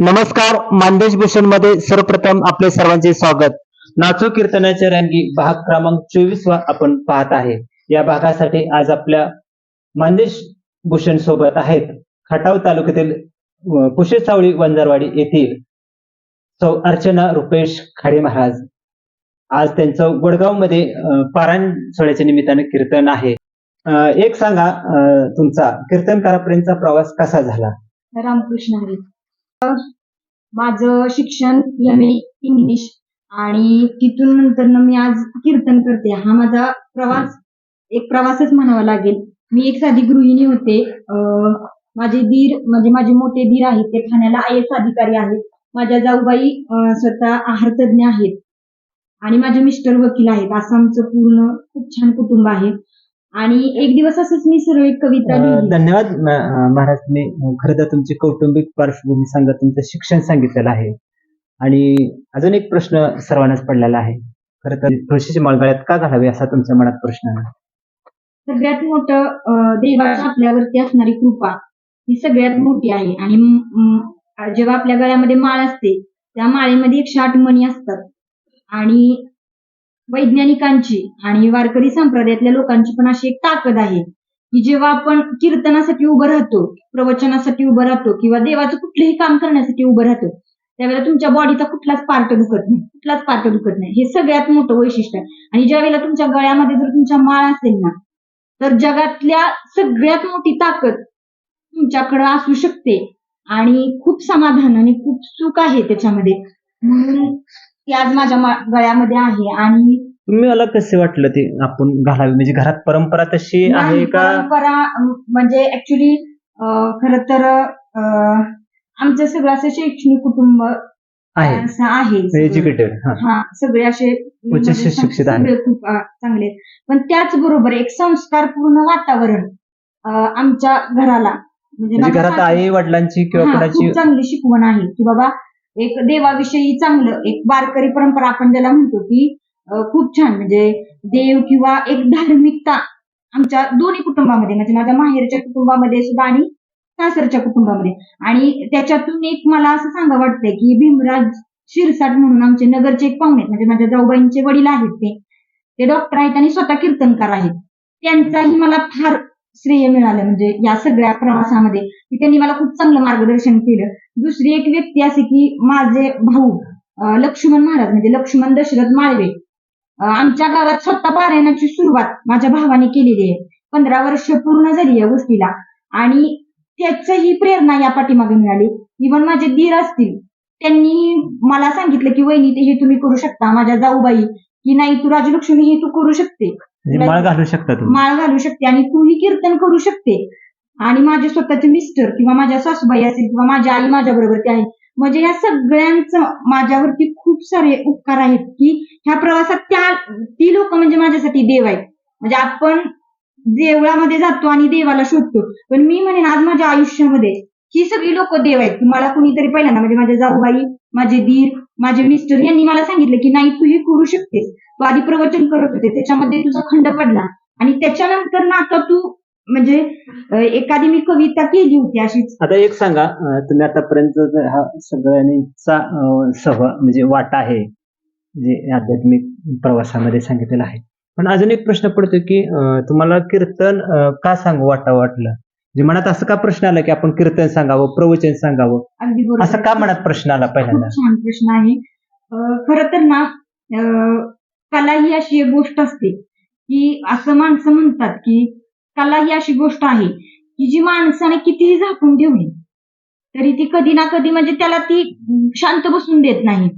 नमस्कार मानदेश भूषणमध्ये सर्वप्रथम आपले सर्वांचे स्वागत. नाचो कीर्तनाच्या रँगी भाग क्रमांक चोवीस वा आपण पाहत आहे. या भागासाठी आज आपल्या मानदेश भूषण सोबत आहेत खटाव तालुक्यातील अ, सावळी वंजारवाडी येथील सौ अर्चना रुपेश खाडे महाराज. आज त्यांचं वडगावमध्ये पारायण सोहळ्याच्या निमित्ताने कीर्तन आहे. एक सांगा तुमचा कीर्तनकारापर्यंतचा प्रवास कसा झाला? रामकृष्ण हरी. माझं शिक्षण एम ए इंग्लिश आणि तिथून नंतर मी आज कीर्तन करते. हा माझा प्रवास एक प्रवासच म्हणावा लागेल. मी एक साधी गृहिणी होते. माझे धीर म्हणजे माझे मोठे धीर आहेत ते ठाण्याला आय एस अधिकारी आहेत. माझ्या जाऊबाई स्वतः आहार तज्ज्ञ आहेत. आणि माझे मिस्टर वकील आहेत. असं आमचं पूर्ण खूप छान कुटुंब आहे. आणि एक दिवस असंच मी सरळ एक कविता धन्यवाद महाराज. तुम्ही खरं तर तुमची कौटुंबिक पार्श्वभूमी सांगत तुमचं शिक्षण सांगितलेलं आहे. आणि अजून एक प्रश्न सर्वांनाच पडलेला आहे. खरं तर तुळशीची माळगळ्यात का घालावी असा तुमच्या मनात प्रश्न आहे? सगळ्यात मोठं देवाची आपल्यावरती असणारी कृपा ही सगळ्यात मोठी आहे. आणि जेव्हा आपल्या गळ्यामध्ये माळ असते त्या माळेमध्ये एकशे आठ मणी असतात. आणि वैज्ञानिकांची आणि वारकरी संप्रदायातल्या लोकांची पण अशी एक ताकद आहे की जेव्हा आपण कीर्तनासाठी उभं राहतो प्रवचनासाठी उभं राहतो किंवा देवाचं कुठलंही काम करण्यासाठी उभं राहतो त्यावेळेला तुमच्या बॉडीचा कुठलाच पार्ट दुखत नाही कुठलाच पार्ट दुखत नाही. हे सगळ्यात मोठं वैशिष्ट्य आहे. आणि ज्या वेळेला तुमच्या गळ्यामध्ये जर तुमच्या माळ असेल ना तर जगातल्या सगळ्यात मोठी ताकद तुमच्याकडे असू शकते. आणि खूप समाधान आणि खूप सुख आहे त्याच्यामध्ये. म्हणून ती आज माझ्या गळ्यामध्ये आहे. आणि तुम्ही मला कसे वाटलं ते आपण घालावी म्हणजे घरात परंपरा तशी आहे का परंपरा अं, म्हणजे ऍक्च्युली खर तर अं, आमचं सगळं असं शैक्षणिक कुटुंब आहे असं आहे सगळं. एज्युकेटेड हा हा सगळे असे म्हणजे शिक्षित. सगळे खूप अं, चांगले आहेत. पण त्याचबरोबर एक संस्कारपूर्ण वातावरण अं, आमच्या घराला म्हणजे म्हणजे माझ्या घरात सासू- आई वडिलांची किंवा हा, कोणाची खूप चांगली शिकवण आहे की बाबा एक देवाविषयी चांगलं एक वारकरी परंपरा आपण ज्याला म्हणतो की खूप छान. म्हणजे देव किंवा एक धार्मिकता आमच्या दोन्ही कुटुंबामध्ये म्हणजे माझ्या माहेरच्या कुटुंबामध्ये सुद्धा आणि सासरच्या कुटुंबामध्ये. आणि त्याच्यातून एक मला असं सांगा वाटतंय की भीमराज शिरसाट म्हणून आमचे नगरचे एक पाहुणे आहेत, म्हणजे माझ्या जाऊबाईंचे वडील आहेत ते. ते डॉक्टर आहेत आणि स्वतः कीर्तनकार आहेत. त्यांचाही मला फार श्रेय मिळालं म्हणजे या सगळ्या प्रवासामध्ये. की त्यांनी मला खूप चांगलं मार्गदर्शन केलं. दुसरी एक व्यक्ती अशी की माझे भाऊ लक्ष्मण महाराज म्हणजे लक्ष्मण दशरथ माळवे. आमच्या गावात स्वतः पारायणाची सुरुवात माझ्या भावाने केलेली आहे. पंधरा वर्ष पूर्ण झाली या गोष्टीला. आणि त्याचही प्रेरणा या पाठीमागे मिळाली. इव्हन माझे दीर असतील त्यांनी मला सांगितलं की वहिनी ते हे तुम्ही करू शकता. माझ्या जाऊबाई की नाही तू राजलक्ष्मी हे तू करू शकते. माळ घालू शकता माळ घालू शकते आणि तूही कीर्तन करू शकते. आणि माझे स्वतःचे मिस्टर किंवा माझ्या सासूबाई असेल किंवा माझी आई माझ्या बरोबर आहे म्हणजे या सगळ्यांचं माझ्यावरती खूप सारे उपकार आहेत की ह्या प्रवासात त्या ती लोक म्हणजे माझ्यासाठी देव आहेत. म्हणजे आपण देवळामध्ये जातो आणि देवाला शोधतो. पण मी म्हणेन आज माझ्या आयुष्यामध्ये ही सगळी लोक देव आहेत. मला कुणीतरी पहिल्यांदा म्हणजे माझ्या जाऊबाई माझे दीर माझे मिस्टर यांनी मला सांगितलं की नाही तू हे करू शकतेस. तू आधी प्रवचन करत होते. त्याच्यामध्ये तुझा खंड पडला आणि त्याच्यानंतर ना आता तू म्हणजे एखादी मी कविता केली होती अशीच. आता एक सांगा तुम्ही आतापर्यंत हा सगळ्यांचा सह म्हणजे वाटा आहे जे आध्यात्मिक प्रवासामध्ये सांगितलेला आहे. पण अजून एक प्रश्न पडतो की तुम्हाला कीर्तन का सांगू वाटा वाटलं? म्हणजे मनात असं का प्रश्न आला की आपण कीर्तन सांगावं प्रवचन सांगावं? असं का मनात प्रश्न आला पहिल्यांदा? छान प्रश्न आहे. खर तर ना कला ही अशी एक गोष्ट असते की असं माणसं म्हणतात की कला ही अशी गोष्ट आहे की जी माणसाने कितीही झाकून ठेवली तरी ती कधी ना कधी म्हणजे त्याला ती शांत बसून देत नाही.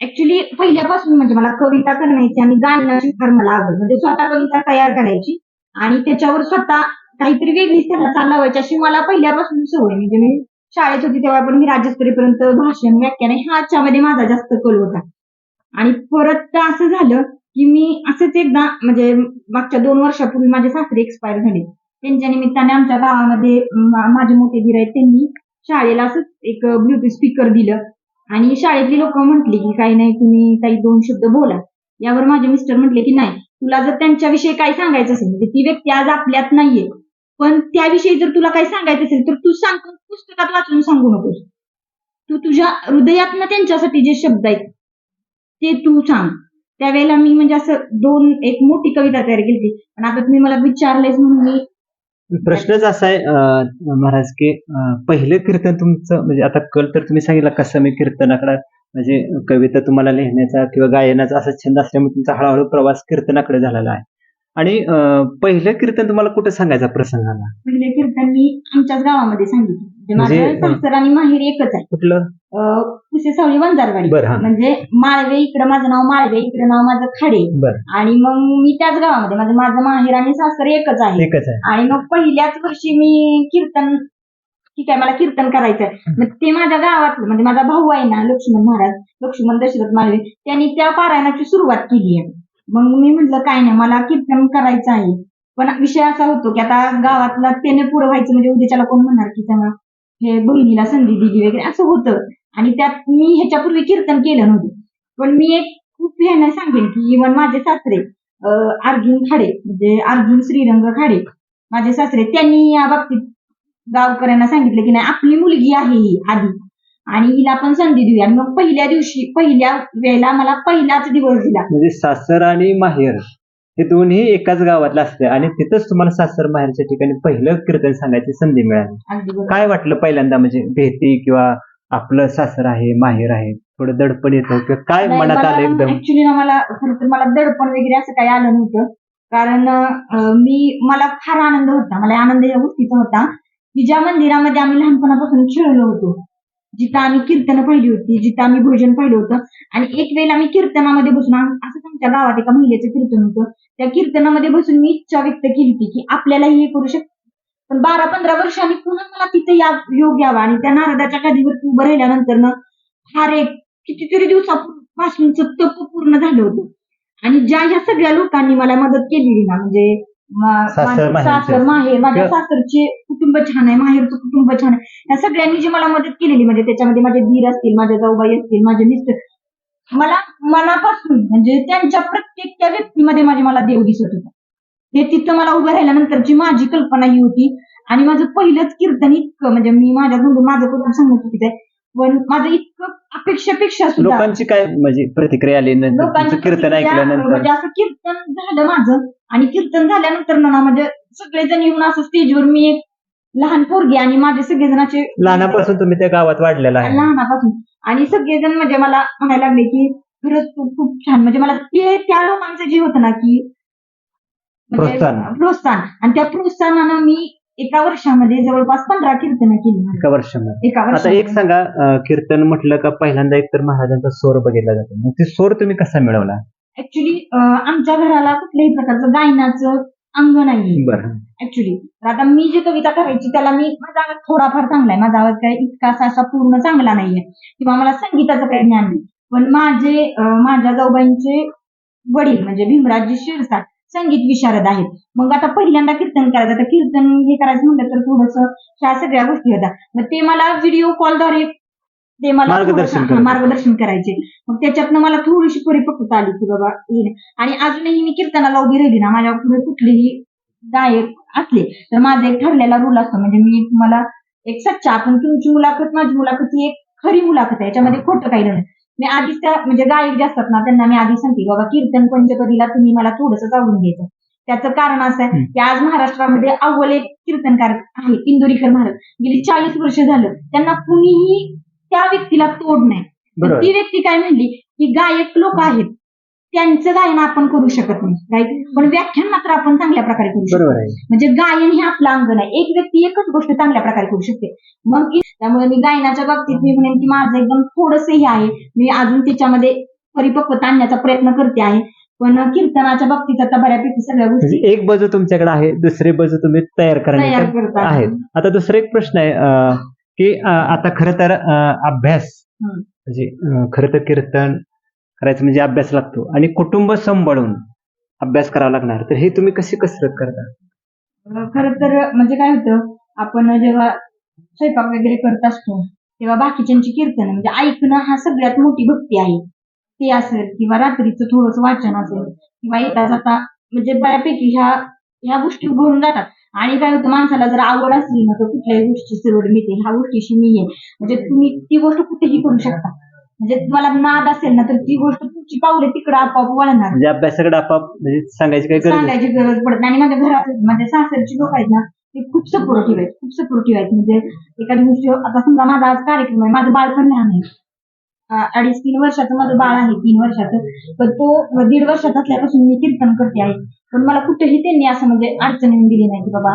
ऍक्च्युली पहिल्यापासून म्हणजे मला कविता करण्याची आणि गाण्याची फार मला आवड. म्हणजे स्वतः कविता तयार करायची आणि त्याच्यावर स्वतः काहीतरी वेगळीच त्याला चालवायची अशी मला पहिल्यापासून सवय म्हणजे मी शाळेत होती तेव्हा पण मी राज्यस्तरीपर्यंत भाषण व्याख्यान ह्याच्यामध्ये माझा जास्त कल होता. आणि परत असं झालं की मी असंच एकदा म्हणजे मागच्या दोन वर्षापूर्वी माझे सासरे एक्सपायर झाले. त्यांच्या निमित्ताने आमच्या गावामध्ये माझे मोठे धीर आहेत त्यांनी शाळेला असंच एक ब्लूटूथ स्पीकर दिलं. आणि शाळेतली लोक म्हटली की काही नाही तुम्ही काही दोन शब्द बोला. यावर माझे मिस्टर म्हटले की नाही तुला जर त्यांच्याविषयी काही सांगायचं असेल म्हणजे ती व्यक्ती आज आपल्यात नाहीये पण त्याविषयी जर तुला काही सांगायचं असेल तर तू सांग पुस्तकात वाचून सांगू नकोस. तू तुझ्या हृदयातनं त्यांच्यासाठी जे शब्द आहेत ते तू सांग. त्यावेळेला मी म्हणजे असं दोन एक मोठी कविता तयार केली पण आता तुम्ही मला विचारलेच म्हणून मी प्रश्नच असा आहे अं, महाराज की अं, पहिलं कीर्तन तुमचं म्हणजे आता कल तर तुम्ही सांगितलं कसं मी कीर्तनाकडे म्हणजे कविता तुम्हाला लिहिण्याचा किंवा गायनाचा असा छंद असल्यामुळे तुमचा हळूहळू प्रवास कीर्तनाकडे झालेला आहे. आणि अं, पहिलं कीर्तन तुम्हाला कुठं सांगायचा प्रसंग आला? पहिले कीर्तन मी आमच्याच गावामध्ये सांगितलं म्हणजे म्हणजे- माझं सासर आणि माहेर एकच आहे. कुठलं? अं, पुसे सावळी वंजारवाडी. बरं हा. म्हणजे माळवे इकडं माझं नाव माळवे इकडं नाव माझं खाडे. बरं. आणि मग मी त्याच गावामध्ये माझं माझं माहेर आणि सासर एकच आहे. एकच आहे. आणि मग पहिल्याच वर्षी मी कीर्तन ठीक आहे मला कीर्तन करायचंय. मग ते माझ्या गावातलं म्हणजे माझा भाऊ आहे ना लक्ष्मण महाराज लक्ष्मण दशरथ माळवे त्यांनी त्या पारायणाची सुरुवात केली आहे. मग मी म्हटलं काय नाही मला कीर्तन करायचं आहे. पण विषय असा होतो की आता गावातला त्याने पुढे व्हायचं म्हणजे उद्याच्याला कोण म्हणणार की त्यांना हे बहिणीला संधी दिली वगैरे असं होतं. आणि त्यात मी ह्याच्यापूर्वी कीर्तन केलं नव्हतं. पण मी एक खूप ह्यानं सांगेन की इव्हन माझे सासरे अर्जुन खाडे म्हणजे अर्जुन श्रीरंग खाडे माझे सासरे त्यांनी या बाबतीत गावकऱ्यांना सांगितलं की नाही आपली मुलगी आहे ही आधी. आणि हिला आपण संधी देऊया. मग पहिल्या दिवशी पहिल्या वेळेला मला पहिलाच दिवस दिला. म्हणजे सासर आणि माहेर. हे दोन्ही एकाच गावातलं असते आणि तिथंच तुम्हाला सासर माहेरच्या ठिकाणी पहिलं कीर्तन सांगायची संधी मिळाली. अगदी बरोबर. काय वाटलं पहिल्यांदा? म्हणजे भीती किंवा आपलं सासर आहे माहेर आहे थोडं दडपण येतं किंवा काय मनात आलं एकदम? ऍक्च्युली ना मला खरं तर मला दडपण वगैरे असं काही आलं नव्हतं. कारण अं, मी मला फार आनंद होता. मला आनंद या गोष्टीचा होता की ज्या मंदिरामध्ये आम्ही लहानपणापासून खेळलो होतो जिथं आम्ही कीर्तन पाहिली होती जिथं आम्ही भोजन पाहिलं होतं. आणि एक वेळेला आम्ही कीर्तनामध्ये बसून असं असंच आमच्या गावात एका महिलेचं कीर्तन होतं. त्या कीर्तनामध्ये बसून मी इच्छा व्यक्त केली होती की आपल्यालाही हे करू शकतो पण बारा पंधरा वर्षांनी पुन्हा मला तिथे या योग यावा. आणि त्या नारदाच्या गादीवरती उभं राहिल्यानंतर ना फार एक कितीतरी दिवसापासूनच तप पूर्ण झालं होतं. आणि ज्या ह्या सगळ्या लोकांनी मला मदत केलेली ना म्हणजे सासर, माहेर माझ्या सासरचे कुटुंब छान आहे माहेरचं कुटुंब छान आहे. या सगळ्यांनी जी मला मदत केलेली म्हणजे त्याच्यामध्ये माझे दीर असतील माझ्या जाऊबाई असतील माझे मिस्टर मला मनापासून म्हणजे त्यांच्या प्रत्येक त्या व्यक्तीमध्ये माझे मला देव दिसत होता. हे तिथं मला उभं राहिल्यानंतरची माझी कल्पना ही होती. आणि माझं पहिलंच कीर्तन इतकं म्हणजे मी माझ्या माझं कुटुंब सांगू चुकीचं आहे पण माझं इतकं अपेक्षापेक्षा सुद्धा. लोकांची काय म्हणजे प्रतिक्रिया आली? नंतर तुमचं कीर्तन प्रतिक्रिया, ऐकल्यानंतर? म्हणजे असं कीर्तन झालं माझं. आणि कीर्तन झाल्यानंतर ना म्हणजे सगळेजण येऊन असं स्टेजवर मी एक लहान पोरगी आणि माझे सगळेजण असे लहानापासून तुम्ही त्या गावात वाढलेला आहे. लहानापासून. आणि सगळेजण म्हणजे मला म्हणायला लागले की खरंच तू खूप छान. म्हणजे मला ते त्या लोकांचं जे होतं ना की म्हणजे प्रोत्साहन. प्रोत्साहन. आणि त्या प्रोत्साहनानं मी एका वर्षामध्ये जवळपास पंधरा कीर्तनं केली एका वर्षामध्ये. एका आता एक सांगा अं, कीर्तन म्हटलं का पहिल्यांदा एक तर महाराजांचा स्वर बघितला जातो. मग ते स्वर तुम्ही कसा मिळवला? ऍक्च्युली आमच्या घराला कुठल्याही प्रकारचं गायनाचं अंग नाही बरं. ऍक्च्युली तर आता मी जी कविता करायची त्याला मी माझा आवाज थोडाफार चांगला आहे माझा आवाज काय इतका असा असा पूर्ण चांगला नाहीये. किंवा मला संगीताचं काही ज्ञान नाही. पण माझे अं, माझ्या जाऊबाईंचे वडील म्हणजे भीमराजजी शिरसाट संगीत विशारद आहेत. मग आता पहिल्यांदा कीर्तन करायचं. आता कीर्तन हे करायचं म्हटलं तर थोडस ह्या सगळ्या गोष्टी होत्या. मग ते मला व्हिडिओ कॉलद्वारे ते मला मार्गदर्शन करायचे. मार्गदर्शन करायचे. मग त्याच्यातनं मला थोडीशी परिपक्वता आली की बाबा. आणि अजूनही मी कीर्तनाला उभी राहिली ना माझ्या पुढे कुठलेही गायक असले तर माझा एक ठरलेला रूल असतो. म्हणजे मी तुम्हाला एक सच्चा आपण तुमची मुलाखत माझी मुलाखत ही एक खरी मुलाखत आहे. याच्यामध्ये खोटं काही नाही. मी आधीच त्या म्हणजे गायक जे असतात ना त्यांना मी आधी सांगते बाबा कीर्तन पंचकरीला तुम्ही मला थोडंसं चावून घ्यायचं. त्याचं कारण असं आहे. की आज महाराष्ट्रामध्ये अव्वल एक कीर्तनकार आहे इंदुरीकर महाराज. गेली चाळीस वर्ष झालं त्यांना कुणीही त्या व्यक्तीला तोड नाही. ती व्यक्ती काय म्हणली की गायक लोक आहेत. त्यांचं गायन आपण करू शकत नाही राईट पण व्याख्यान मात्र आपण चांगल्या प्रकारे करू शकतो. बरोबर आहे. म्हणजे गायन हे आपलं अंग नाही. एक व्यक्ती एकच गोष्ट चांगल्या प्रकारे करू शकते. मग त्यामुळे मी गायनाच्या बाबतीत मी म्हणेन की माझं एकदम थोडंसं हे आहे. मी अजून त्याच्यामध्ये परिपक्वता आणण्याचा प्रयत्न करते आहे. पण कीर्तनाच्या बाबतीत आता बऱ्यापैकी सगळ्या म्हणजे गोष्टी एक बाजू तुमच्याकडे आहे दुसरी बाजू तुम्ही तयार तयार करण्याचा करतात. आहे आता दुसरा एक प्रश्न आहे अं, की अं, आता खरं तर अं, अभ्यास. म्हणजे अं, खरं तर कीर्तन करायचं म्हणजे अभ्यास लागतो. आणि कुटुंब सांभाळून अभ्यास करावा लागणार. तर हे तुम्ही कशी कसरत करता? खर तर म्हणजे काय होतं आपण जेव्हा स्वयंपाक वगैरे करत असतो तेव्हा बाकीच्यांची कीर्तन म्हणजे ऐकणं हा सगळ्यात मोठी भक्ती आहे. ते असेल किंवा रात्रीचं थोडंसं वाचन असेल किंवा येता जाता म्हणजे बऱ्यापैकी ह्या ह्या गोष्टी घडून जातात. आणि काय होतं माणसाला जर आवड असली ना तर कुठल्याही गोष्टी सवड मिळते. ह्या गोष्टीशी मी आहे. म्हणजे तुम्ही ती गोष्ट कुठेही करू शकता. म्हणजे तुम्हाला नाद असेल ना तर ती गोष्ट तुमची पावले तिकडं आपोआप वळणार. म्हणजे अभ्यासाकडे आपाप म्हणजे सांगायची काही गरज नाही. सांगायची गरज पडत नाही. आणि माझ्या घरात म्हणजे सासरची लोक आहेत ना ते खूप सपोर्टिव्ह आहेत खूप सपोर्टिव्ह आहेत. म्हणजे एखादी गोष्टी आता समजा माझा आज कार्यक्रम आहे माझं बाळ पण लहान आहे. अं, अडीच तीन वर्षाचं माझं बाळ आहे तीन वर्षाचं. पण तो दीड वर्षात असल्यापासून मी कीर्तन करते आहे. पण मला कुठेही त्यांनी असं म्हणजे अडचण येऊन दिली नाही की बाबा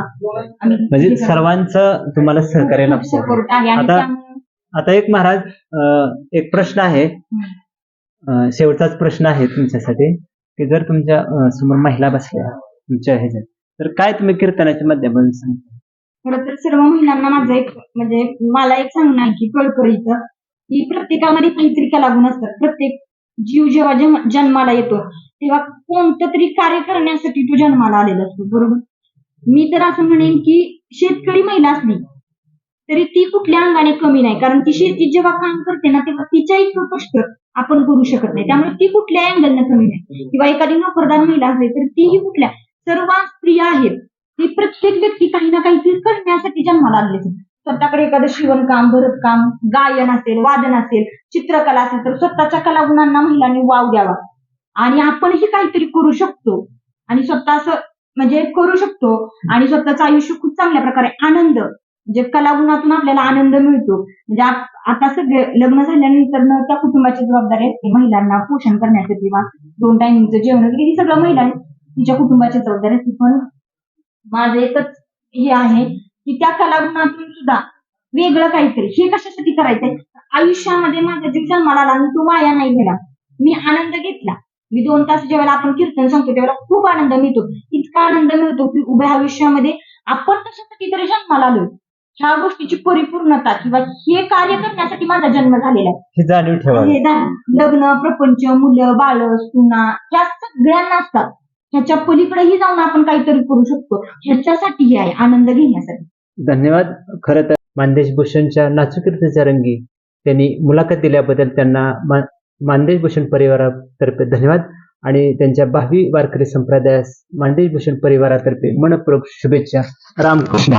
आम्ही म्हणजे सर्वांचं तुम्हाला सहकार्य लागतं सपोर्ट आहे. आणि आता- त्यामुळे- आता एक महाराज अं, एक प्रश्न आहे. शेवटचाच प्रश्न आहे तुमच्यासाठी की जर तुमच्यासमोर महिला बसल्या तुमच्या ह्याच्यात तर काय तुम्ही कीर्तनाच्या माध्यमातून सांगता? खरं तर सर्व महिलांना माझं एक म्हणजे मला एक सांगणं आहे की कळकळीचं की प्रत्येकामध्ये काहीतरी कलागुण असतात. प्रत्येक जीव जेव्हा जन्माला येतो तेव्हा कोणतं तरी कार्य करण्यासाठी तो जन्माला आलेला असतो बरोबर? मी तर असं म्हणेन की शेतकरी महिला असली तरी ती कुठल्या अंगाने कमी नाही. कारण ती शेतीत जेव्हा काम करते ना तेव्हा तिच्या इतकं कष्ट आपण करू शकत नाही. त्यामुळे ती कुठल्या अँगलनं कमी नाही. किंवा एखादी नोकरदार महिला असली तर तीही कुठल्या? सर्व स्त्रिया आहेत. ती प्रत्येक व्यक्ती काही ना काहीतरी करण्यासाठी जन्माला आलेली स्वतःकडे एखादं शिवणकाम भरतकाम गायन असेल वादन असेल चित्रकला असेल तर स्वतःच्या कलागुणांना महिलांनी वाव द्यावा. आणि आपणही काहीतरी करू शकतो. आणि स्वतः असं म्हणजे करू शकतो. आणि स्वतःचं आयुष्य खूप चांगल्या प्रकारे आनंद म्हणजे कलागुणातून आपल्याला आनंद मिळतो. म्हणजे आता सगळे लग्न झाल्यानंतर त्या कुटुंबाची जबाबदारी असते महिलांना पोषण करण्याचं किंवा दोन टायमिंगचं जेवण वगैरे ही सगळं महिला तिच्या कुटुंबाची जबाबदारी असते. पण माझं एकच हे आहे की त्या कलागुणातून सुद्धा वेगळं काहीतरी हे कशासाठी करायचंय? आयुष्यामध्ये माझा जीव जन्माला आला आणि तो वाया नाही गेला मी आनंद घेतला. मी दोन तास ज्यावेळेला आपण कीर्तन सांगतो त्यावेळेला खूप आनंद मिळतो. इतका आनंद मिळतो की उभ्या आयुष्यामध्ये आपण कशासाठी तरी जन्माला आलोय? ह्या गोष्टीची परिपूर्णता किंवा हे कार्य करण्यासाठी माझा जन्म झालेला आहे. ही जाणीव ठेवा. हे दा- लग्न प्रपंच मुलं बाळ सुना ह्या सगळ्यांना असतात. ह्याच्या पलीकडेही जाऊन आपण काहीतरी करू शकतो. ह्याच्यासाठी हे आहे आनंद घेण्यासाठी. धन्यवाद. खरं तर मानदेश भूषणच्या नाचुकीर्तीच्या रंगी त्यांनी मुलाखत दिल्याबद्दल त्यांना मा- मानदेश भूषण परिवारातर्फे धन्यवाद. आणि त्यांच्या भावी वारकरी संप्रदायास मानदेश भूषण परिवारातर्फे मनपूर्वक शुभेच्छा. रामकृष्ण.